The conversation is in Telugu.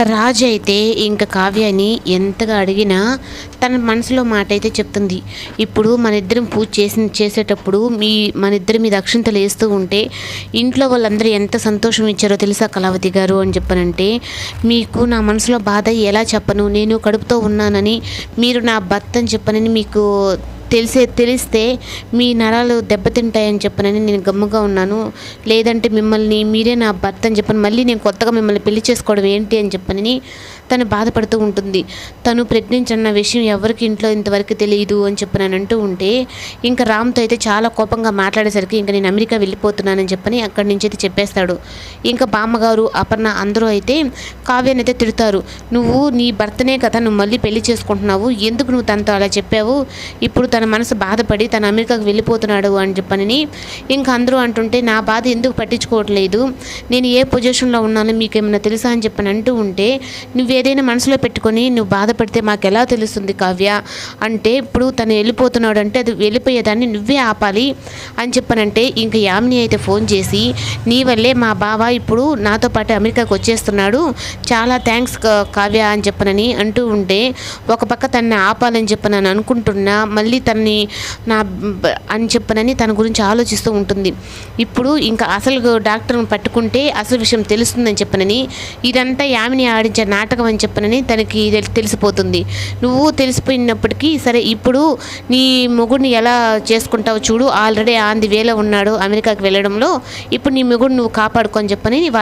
రాజు అయితే ఇంకా కావ్యాని ఎంతగా అడిగినా తన మనసులో మాట అయితే చెప్తుంది. ఇప్పుడు మన ఇద్దరం పూజ చేసి చేసేటప్పుడు మీ మన ఇద్దరి మీద అక్షింతలు వేస్తూ ఉంటే ఇంట్లో వాళ్ళందరూ ఎంత సంతోషం ఇచ్చారో తెలుసా కళావతి గారు అని చెప్పనంటే మీకు నా మనసులో బాధ ఎలా చెప్పను? నేను కడుపుతో ఉన్నానని మీరు నా భర్త అని చెప్పనని మీకు తెలిసే తెలిస్తే మీ నరాలు దెబ్బతింటాయని చెప్పనని నేను గమ్ముగా ఉన్నాను. లేదంటే మిమ్మల్ని మీరే నా భర్త అని చెప్పని మళ్ళీ నేను కొత్తగా మిమ్మల్ని పెళ్ళి చేసుకోవడం ఏంటి అని చెప్పనని తను బాధపడుతూ ఉంటుంది. తను ప్రెగ్నెంట్ అన్న విషయం ఎవరికి ఇంట్లో ఇంతవరకు తెలియదు అని చెప్పని అంటూ ఉంటే ఇంకా రామ్తో అయితే చాలా కోపంగా మాట్లాడేసరికి ఇంకా నేను అమెరికా వెళ్ళిపోతున్నానని చెప్పని అక్కడి నుంచి అయితే చెప్పేస్తాడు. ఇంకా బామ్మగారు అపర్ణ అందరూ అయితే కావ్యాన్ని అయితే తిడతారు. నువ్వు నీ భర్తనే కదా నువ్వు మళ్ళీ పెళ్ళి చేసుకుంటున్నావు. ఎందుకు నువ్వు తనతో అలా చెప్పావు? ఇప్పుడు తన తన మనసు బాధపడి తన అమెరికాకు వెళ్ళిపోతున్నాడు అని చెప్పనని ఇంకా అందరూ అంటుంటే నా బాధ ఎందుకు పట్టించుకోవట్లేదు? నేను ఏ పొజిషన్లో ఉన్నానో మీకు ఏమైనా తెలుసా? అని చెప్పని అంటూ ఉంటే నువ్వు ఏదైనా మనసులో పెట్టుకొని నువ్వు బాధపడితే మాకు ఎలా తెలుస్తుంది కావ్య? అంటే ఇప్పుడు తను వెళ్ళిపోతున్నాడు అంటే అది వెళ్ళిపోయేదాన్ని నువ్వే ఆపాలి అని చెప్పనంటే ఇంకా యామిని అయితే ఫోన్ చేసి నీ వల్లే మా బావ ఇప్పుడు నాతో పాటు అమెరికాకు వచ్చేస్తున్నాడు. చాలా థ్యాంక్స్ కావ్య అని చెప్పనని అంటూ ఉంటే ఒక పక్క తనని ఆపాలని చెప్పనని అనుకుంటున్నా మళ్ళీ తనని నా అని చెప్పనని తన గురించి ఆలోచిస్తూ ఉంటుంది. ఇప్పుడు ఇంకా అసలు డాక్టర్ని పట్టుకుంటే అసలు విషయం తెలుస్తుందని చెప్పనని ఇదంతా యామిని ఆడించే నాటకం అని చెప్పనని తనకి తెలి- తెలిసిపోతుంది. నువ్వు తెలిసిపోయినప్పటికీ సరే ఇప్పుడు నీ మొగుడిని ఎలా చేసుకుంటావు చూడు. ఆల్రెడీ ఆంది వేలో ఉన్నాడు అమెరికాకి వెళ్ళడంలో. ఇప్పుడు నీ మొగుడు నువ్వు కాపాడుకొని చెప్పని